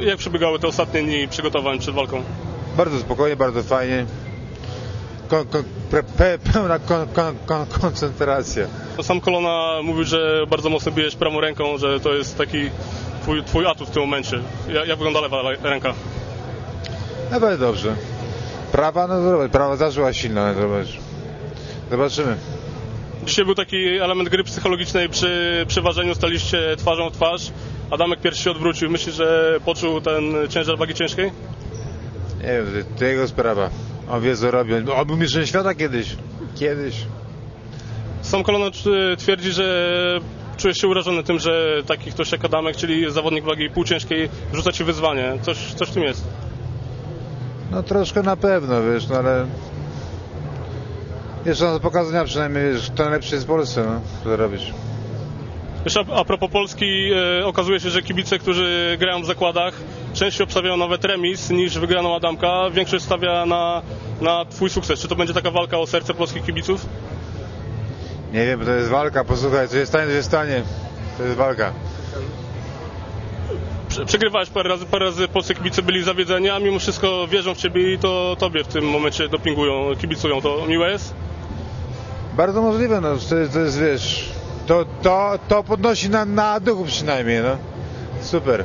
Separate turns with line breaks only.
Jak przebiegały te ostatnie dni przygotowań przed walką?
Bardzo spokojnie, bardzo fajnie. Kon, pre, pe, pełna kon, kon, kon, koncentracja.
Sam Kolona mówił, że bardzo mocno bijesz prawą ręką, że to jest taki twój, twój atut w tym momencie. Jak, jak wygląda lewa le- ręka?
No bardzo dobrze. Prawa, no zobacz, prawa zawsze była silna, no zobacz. Zobaczymy.
Dzisiaj był taki element gry psychologicznej przy, przy ważeniu, staliście twarzą w twarz. Adamek pierwszy się odwrócił. Myślisz, że poczuł ten ciężar wagi ciężkiej?
Nie wiem, to jego sprawa. On wie co robi. On był mistrzem świata kiedyś. Kiedyś.
Sam Kolona t- twierdzi, że czujesz się urażony tym, że taki ktoś jak Adamek, czyli zawodnik wagi półciężkiej, rzuca ci wyzwanie. Coś, coś w tym jest.
No troszkę na pewno, wiesz, no ale... Jeszcze do pokazania przynajmniej, wiesz, kto najlepszy jest w Polsce, no. Co robisz?
Jeszcze a, propos Polski, e, okazuje się, że kibice, którzy grają w zakładach, częściej obstawiają nawet remis niż wygraną Adamka. Większość stawia na, na twój sukces. Czy to będzie taka walka o serce polskich kibiców?
Nie wiem, to jest walka, posłuchaj, co się stanie, to się stanie. To jest walka.
Prze- Przegrywałeś parę razy, parę razy polscy kibice byli zawiedzeni, a mimo wszystko wierzą w ciebie i to tobie w tym momencie dopingują, kibicują. To miłe jest?
Bardzo możliwe, no, to jest, to jest wiesz, to, to, to podnosi na, na duchu przynajmniej, no. Super.